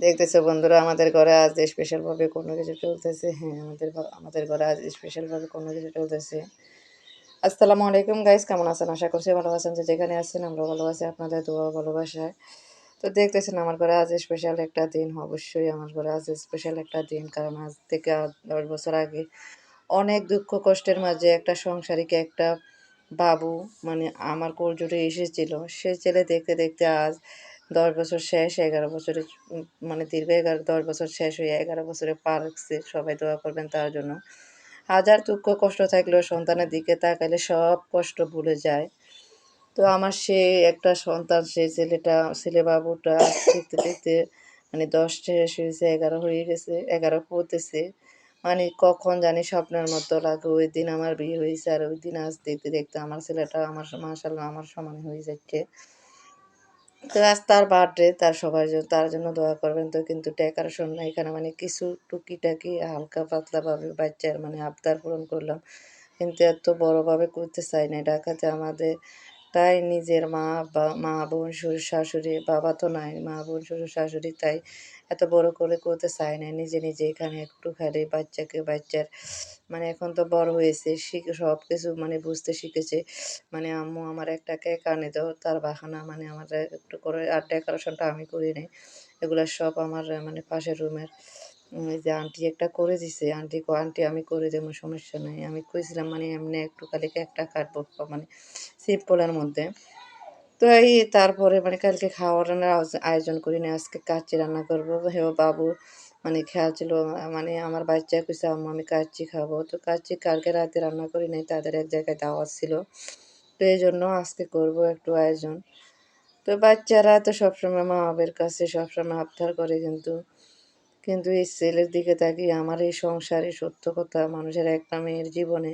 দেখতেছো বন্ধুরা, আমাদের ঘরে আজ স্পেশাল ভাবে কোনো কিছু চলতেছে। হ্যাঁ আমাদের আমাদের ঘরে আজ স্পেশাল ভাবে কোনো কিছু চলতেছে। আসসালামু আলাইকুম গাইস কেমন আছেন? আশা করছি ভালো আছেন। যে যেখানে আছেন আমরা ভালো আছি, আপনাদের দোয়া ভালোবাসায়। তো দেখতেছেন, আমার ঘরে আজ স্পেশাল একটা দিন। অবশ্যই আমার ঘরে আজ স্পেশাল একটা দিন, কারণ আজ থেকে দশ বছর আগে অনেক দুঃখ কষ্টের মাঝে একটা সংসারীকে একটা বাবু মানে আমার কোল জুড়ে এসেছিল। সে ছেলে দেখতে দেখতে আজ দশ বছর শেষ, এগারো বছরে মানে দীর্ঘ এগারো, দশ বছর শেষ হয়ে এগারো বছরে পা রাখছে সবাই দোয়া করবেন তার জন্য। হাজার দুঃখ কষ্ট থাকলেও সন্তানের দিকে তাকাইলে সব কষ্ট ভুলে যায়। তো আমার সে একটা সন্তান, সে ছেলেটা, ছেলে বাবুটা দেখতে দেখতে মানে দশ শেষ হয়েছে, এগারো হয়ে গেছে, এগারো পড়তেছে। মানে কখন জানি স্বপ্নের মতো লাগে, ওই দিন আমার বিয়ে হয়েছে আর ওই দিন আজ দেখতে দেখতে আমার ছেলেটা আমার মাসাল্লাহ আমার সমান হয়ে যাচ্ছে। তো আজ তার বার্থডে তার সবার জন্য, তার জন্য দোয়া করবেন তো, কিন্তু ডেকোরেশন না এখানে মানে কিছু টুকিটাকি হালকা পাতলাভাবে বাচ্চার মানে আবদার পূরণ করলাম। কিন্তু এত বড়োভাবে করতে চাই না ঢাকাতে আমাদের তাই নিজের মা বা, মা বোন, শ্বশুর শাশুড়ি, বাবা তো নাই, মা বোন, শ্বশুর শাশুড়ি তাই এত বড় করে করতে চাই না নিজে নিজে এখানে একটু খালি বাচ্চাকে বাচ্চার মানে এখন তো বড় হয়েছে, শিখে সব কিছু মানে বুঝতে শিখেছে। মানে আম্মু আমার একটা কেক আনে দাও, তার বাহানা মানে আমার একটু করে আর ডেকোরেশনটা আমি করি নাই। এগুলো সব আমার মানে পাশের রুমের যে আন্টি একটা করে দিছে। আন্টি আন্টি আমি করে দেবো, সমস্যা নেই। আমি কইছিলাম মানে এমনি একটু খালি কেকটা কাটবো মানে সিম্পলের মধ্যে। তো এই তারপরে মানে কালকে খাওয়ার রান্নার আয়োজ- আয়োজন করি না আজকে কাচ্চি রান্না করব। হেও বাবু মানে খেয়াল ছিল মানে আমার বাচ্চা কইছে, আম্মু, আমি কাচ্চি খাব। তো কাচ্চি কালকে রাতে রান্না করি নাই, তাদের এক জায়গায় দাওয়াত ছিল। তো এই জন্য আজকে করব একটু আয়োজন। তো বাচ্চারা তো সবসময় মা বাবার কাছে সবসময় আবদার করে কিন্তু কিন্তু এই ছেলের দিকে তাকিয়ে আমার এই সংসারে সত্য কথা, মানুষের একটা মেয়ের জীবনে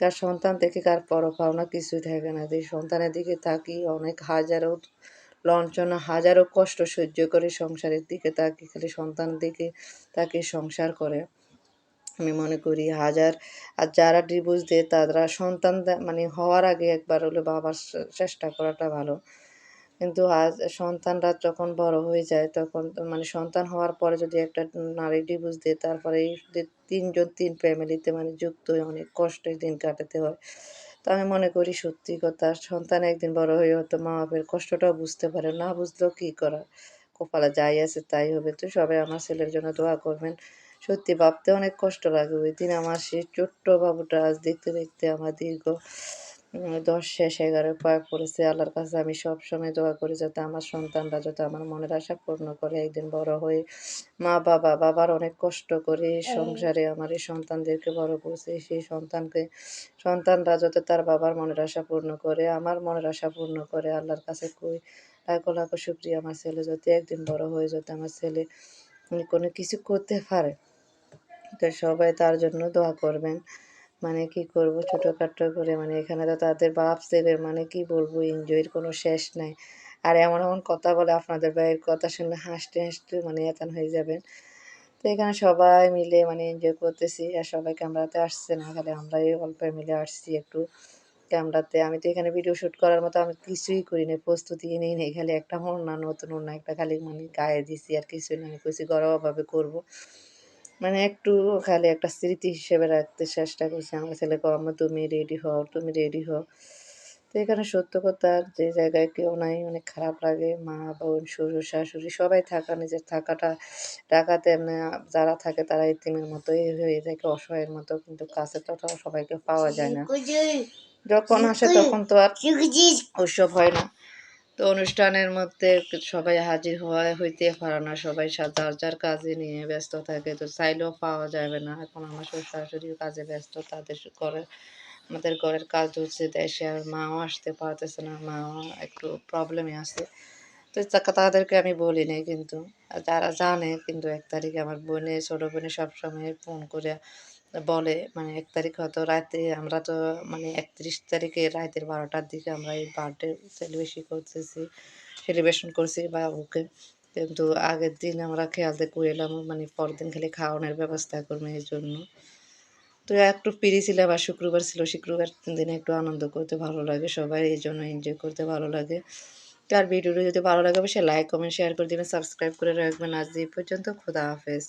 তার সন্তান থেকে কার পর পাওনা কিছুই থাকে না। এই সন্তানের দিকে তাকিয়ে অনেক হাজারো লঞ্চনা হাজারো কষ্ট সহ্য করে সংসারের দিকে তাকিয়ে খালি সন্তান দিকে তাকে সংসার করে। আমি মনে করি হাজার, আর যারা ডিভোর্স দেয় তারা সন্তান মানে হওয়ার আগে একবার হলে বাবার চেষ্টা করাটা ভালো। কিন্তু আজ সন্তানরা যখন বড় হয়ে যায়, তখন মানে সন্তান হওয়ার পরে যদি একটা নারী ডিভোর্স দেয়, তারপরে এই তিনজন, তিন ফ্যামিলিতে মানে যুক্ত হয়ে অনেক কষ্টের দিন কাটাতে হয়। তো আমি মনে করি সত্যি কথা, সন্তান একদিন বড় হয়ে হয়তো মা বাপের কষ্টটাও বুঝতে পারে, না বুঝলেও কী করা কপালে যাই আছে তাই হবে। তো সবাই আমার ছেলের জন্য দোয়া করবেন। সত্যি ভাবতে অনেক কষ্ট লাগে। ওই দিন আমার সেই ছোট্ট বাবুটা আজ দেখতে দেখতে আমার দীর্ঘ দশ শেষ এগারো পায়ে পড়েছে আল্লাহর কাছে। আমি সব সময় দোয়া করি যাতে আমার সন্তানরা যাতে আমার মনের আশা পূর্ণ করে। একদিন বড় হয়ে মা বাবা বাবার অনেক কষ্ট করে সংসারে আমার এই সন্তানদেরকে বড় করছে। সেই সন্তানকে সন্তানরা যাতে তার বাবার মনের আশা পূর্ণ করে আমার মনের আশা পূর্ণ করে। আল্লাহর কাছে কই লাখো লাখো শুক্রিয়া আমার ছেলে যাতে একদিন বড় হয়ে যাতে আমার ছেলে কোনো কিছু করতে পারে। তো সবাই তার জন্য দোয়া করবেন। মানে কি করব? ছোটোখাটো করে মানে এখানে তো তাদের বাপ ছেলের মানে কি বলব? এনজয়ের কোনো শেষ নাই। আর এমন এমন কথা বলে আপনাদের ভাইয়ের কথা শুনলে হাসতে হাসতে মানে এতান হয়ে যাবেন। তো এখানে সবাই মিলে মানে এনজয় করতেছি। আর সবাই ক্যামেরাতে আসছে না, খালি আমরাই অল্প মিলে আসছি একটু ক্যামেরাতে। আমি তো এখানে ভিডিও শ্যুট করার মতো আমি কিছুই করি না প্রস্তুতি নিই নেই, খালি একটা ওড়না নতুন ওড়না, একটা খালি মানে গায়ে দিছি আর কিছুই না আমি কইছি ঘরোয়াভাবে করব। মানে একটু খালি একটা স্মৃতি হিসেবে রাখতে চেষ্টা করছি। আমার ছেলে আম্মা তুমি রেডি হও তুমি রেডি হও। তো এখানে সত্য কথা যে জায়গায় কেউ নাই অনেক খারাপ লাগে। মা বোন শ্বশুর শাশুড়ি সবাই থাকা নিজের থাকাটা ঢাকাতে এমনি যারা থাকে তারা ইতিমের মতোই হয়ে থাকে অসহায়ের মতো। কিন্তু কাছে তো সবাইকে পাওয়া যায় না। যখন আসে তখন তো আর ওসব হয় না। তো অনুষ্ঠানের মধ্যে সবাই হাজির হওয়া হইতে পারে না, সবাই যার যার কাজে নিয়ে ব্যস্ত থাকে, তো চাইলেও পাওয়া যাবে না। এখন আমার শ্বশুর কাজে ব্যস্ত, তাদের ঘরে, আমাদের ঘরের কাজ হচ্ছে দেশে আর মাও আসতে পারতেছে না, মাও একটু প্রবলেমে আছে। তো তাদেরকে আমি বলি নাই কিন্তু যারা জানে কিন্তু এক তারিখে আমার বোনে ছোটো বোনে সবসময় ফোন করে বলে মানে এক তারিখ হয়তো রাতে আমরা তো মানে একত্রিশ তারিখে রাতের বারোটার দিকে আমরা এই বার্থডে সেলিব্রেশন করতেছি সেলিব্রেশন করছি বাবুকে। কিন্তু আগের দিন আমরা খেয়ালতে করে এলাম মানে পরদিন খালি খাওয়ানোর ব্যবস্থা করব এই জন্য। তো একটু ফ্রি ছিলাম আর শুক্রবার ছিল, শুক্রবার দিনে একটু আনন্দ করতে ভালো লাগে সবাই, এই জন্য এনজয় করতে ভালো লাগে। আর ভিডিওটি যদি ভালো লাগে, অবশ্যই লাইক কমেন্ট শেয়ার করে দিবেন সাবস্ক্রাইব করে রাখবেন। আজ এই পর্যন্ত, খোদা হাফেজ।